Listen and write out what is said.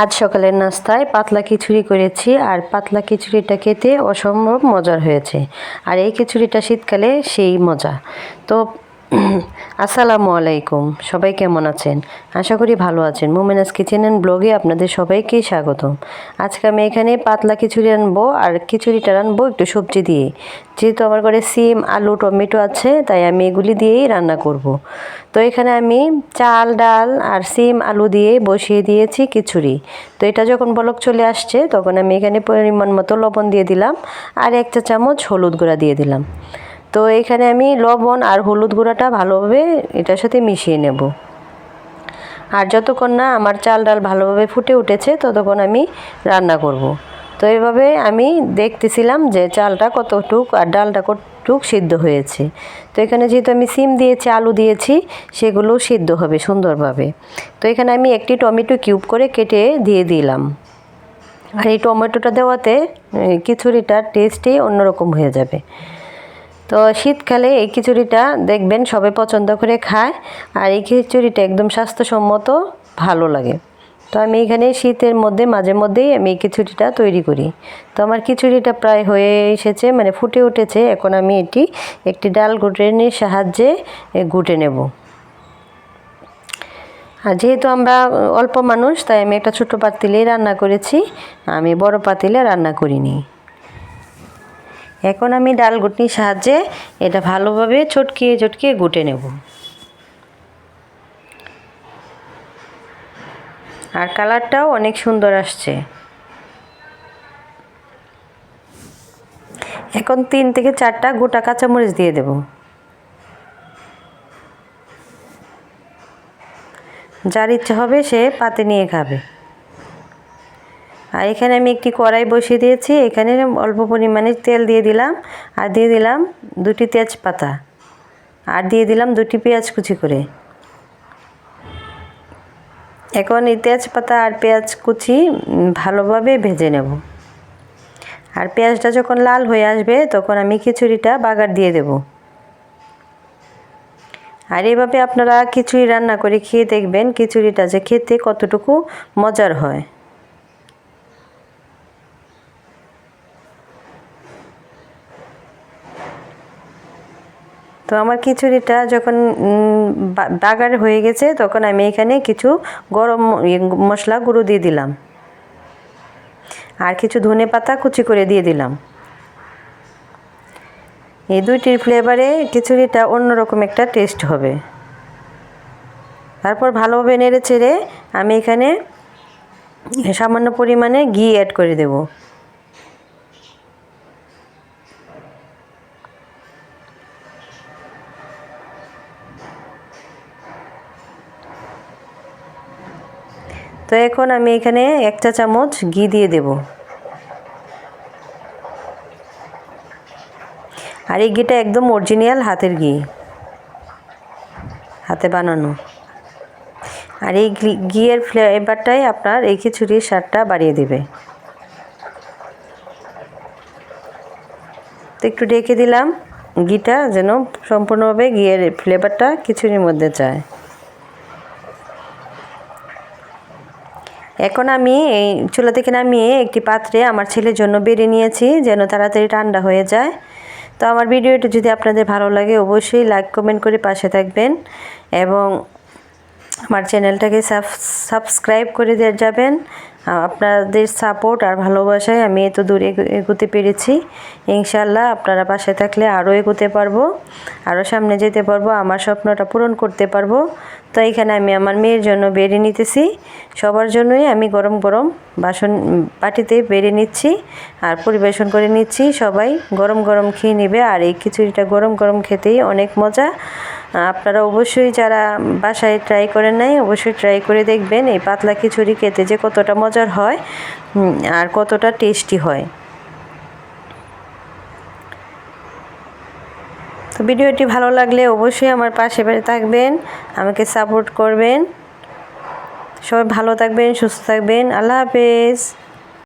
আজ সকালের নাস্তায় পাতলা খিচুড়ি করেছি আর পাতলা খিচুড়িটা খেতে অসম্ভব মজার হয়েছে। আর এই খিচুড়িটা শীতকালে সেই মজা। তো আসসালামু আলাইকুম, সবাই কেমন আছেন? আশা করি ভালো আছেন। মোমেনাস কিচেন অ্যান্ড ব্লগে আপনাদের সবাইকে স্বাগতম। আজকে আমি এখানে পাতলা খিচুড়ি আনব আর খিচুড়িটা রানবো একটু সবজি দিয়ে। যেহেতু আমার ঘরে সিম, আলু, টমেটো আছে, তাই আমি এগুলি দিয়েই রান্না করব। তো এখানে আমি চাল, ডাল আর সিম, আলু দিয়ে বসিয়ে দিয়েছি খিচুড়ি। তো এটা যখন বলক চলে আসছে, তখন আমি এখানে পরিমাণ মতো লবণ দিয়ে দিলাম আর এক চা চামচ হলুদ গুঁড়া দিয়ে দিলাম। তো এখানে আমি লবণ আর হলুদ গুঁড়াটা ভালোভাবে এটার সাথে মিশিয়ে নেব। আর যতক্ষণ না আমার চাল ডাল ভালোভাবে ফুটে উঠেছে, ততক্ষণ আমি রান্না করব। তো এইভাবে আমি দেখতেছিলাম যে চালটা কতটুক আর ডালটা কতটুক সিদ্ধ হয়েছে। তো এখানে যেহেতু আমি সিম দিয়েছি, আলু দিয়েছি, সেগুলো সিদ্ধ হবে সুন্দরভাবে। তো এখানে আমি একটি টমেটো কিউব করে কেটে দিয়ে দিলাম। আর এই টমেটোটা দেওয়াতে খিচুড়িটার টেস্টই অন্যরকম হয়ে যাবে। তো শীতকালে এই খিচুড়িটা দেখবেন সবে পছন্দ করে খায়, আর এই খিচুড়িটা একদম স্বাস্থ্যসম্মত ভালো লাগে। তো আমি এখানে শীতের মধ্যে, মাঝে মধ্যেই আমি এই খিচুড়িটা তৈরি করি। তো আমার খিচুড়িটা প্রায় হয়ে এসেছে মানে ফুটে উঠেছে, এখন আমি এটি একটি ডাল ঘুটনির সাহায্যে ঘুটে নেব। আর যেহেতু আমরা অল্প মানুষ, তাই আমি একটা ছোটো পাতিলেই রান্না করেছি, আমি বড় পাতিলে রান্না করিনি। এখন আমি ডাল গুটনির সাহায্যে এটা ভালোভাবে চটকিয়ে চটকিয়ে গুটে নেব। আর কালারটাও অনেক সুন্দর আসছে। এখন তিন থেকে চারটা গোটা কাঁচামরিচ দিয়ে দেব। যার ইচ্ছা হবে সে পাতে নিয়ে খাবে। আর এখানে আমি একটি কড়াই বসিয়ে দিয়েছি। এখানে অল্প পরিমাণে তেল দিয়ে দিলাম। আর দিয়ে দিলাম দুটি তেজপাতা। আর দিয়ে দিলাম দুটি পেঁয়াজ কুচি করে। এখন এই তেজপাতা আর পেঁয়াজ কুচি ভালোভাবে ভেজে নেব। আর পেঁয়াজটা যখন লাল হয়ে আসবে, তখন আমি খিচুড়িটা বাগার দিয়ে দেব। আর এইভাবে আপনারা খিচুড়ি রান্না করে খেয়ে দেখবেন খিচুড়িটা যে খেতে কতটুকু মজার হয়। তো আমার খিচুড়িটা যখন বাগার হয়ে গেছে, তখন আমি এখানে কিছু গরম মশলা গুঁড়ো দিয়ে দিলাম। আর কিছু ধনে পাতা কুচি করে দিয়ে দিলাম। এই দুইটির ফ্লেভারে খিচুড়িটা অন্যরকম একটা টেস্ট হবে। তারপর ভালোভাবে নেড়ে ছেড়ে আমি এখানে সামান্য পরিমাণে ঘি অ্যাড করে দেবো। তো এখন আমি এখানে এক চা চামচ ঘি দিয়ে দেব। আর এই ঘিটা একদম অরিজিনাল হাতের ঘি, হাতে বানানো। আর এই ঘিয়ের ফ্লেভারটাই আপনার এই খিচুড়ির স্বাদটা বাড়িয়ে দেবে। তো একটু ডেকে দিলাম, ঘিটা যেন সম্পূর্ণভাবে ঘিয়ের ফ্লেভারটা খিচুড়ির মধ্যে যায়। এখন আমি এই চুলা থেকে নামিয়ে একটি পাত্রে আমার ছেলের জন্য বেড়ে নিয়েছি, যেন তাড়াতাড়ি ঠান্ডা হয়ে যায়। তো আমার ভিডিওটি যদি আপনাদের ভালো লাগে, অবশ্যই লাইক কমেন্ট করে পাশে থাকবেন। এবং আমার চ্যানেলটাকে সাবস্ক্রাইব করে দিয়ে যাবেন। আপনাদের সাপোর্ট আর ভালোবাসায় আমি এত দূরে এগোতে পেরেছি। ইনশাল্লাহ আপনারা পাশে থাকলে আরও এগোতে পারব আরও সামনে যেতে পারব, আমার স্বপ্নটা পূরণ করতে পারব। তো এখানে আমি আমার মেয়ের জন্য বেড়ে নিতেছি। সবার জন্যই আমি গরম গরম বাসন, বাটিতে বেড়ে নিচ্ছি আর পরিবেশন করে নিচ্ছি। সবাই গরম গরম খেয়ে নেবে আর এই খিচুড়িটা গরম গরম খেতেই অনেক মজা। আপনারা অবশ্যই যারা বাসায় ট্রাই করেন নাই, অবশ্যই ট্রাই করে দেখবেন এই পাতলা খিচুড়ি খেতে যে কতটা মজার হয় আর কতটা টেস্টি হয়। তো ভিডিওটি ভালো লাগলে অবশ্যই আমার পাশে পাশে থাকবেন, আমাকে সাপোর্ট করবেন। সবাই ভালো থাকবেন, সুস্থ থাকবেন। আল্লাহ হাফেজ।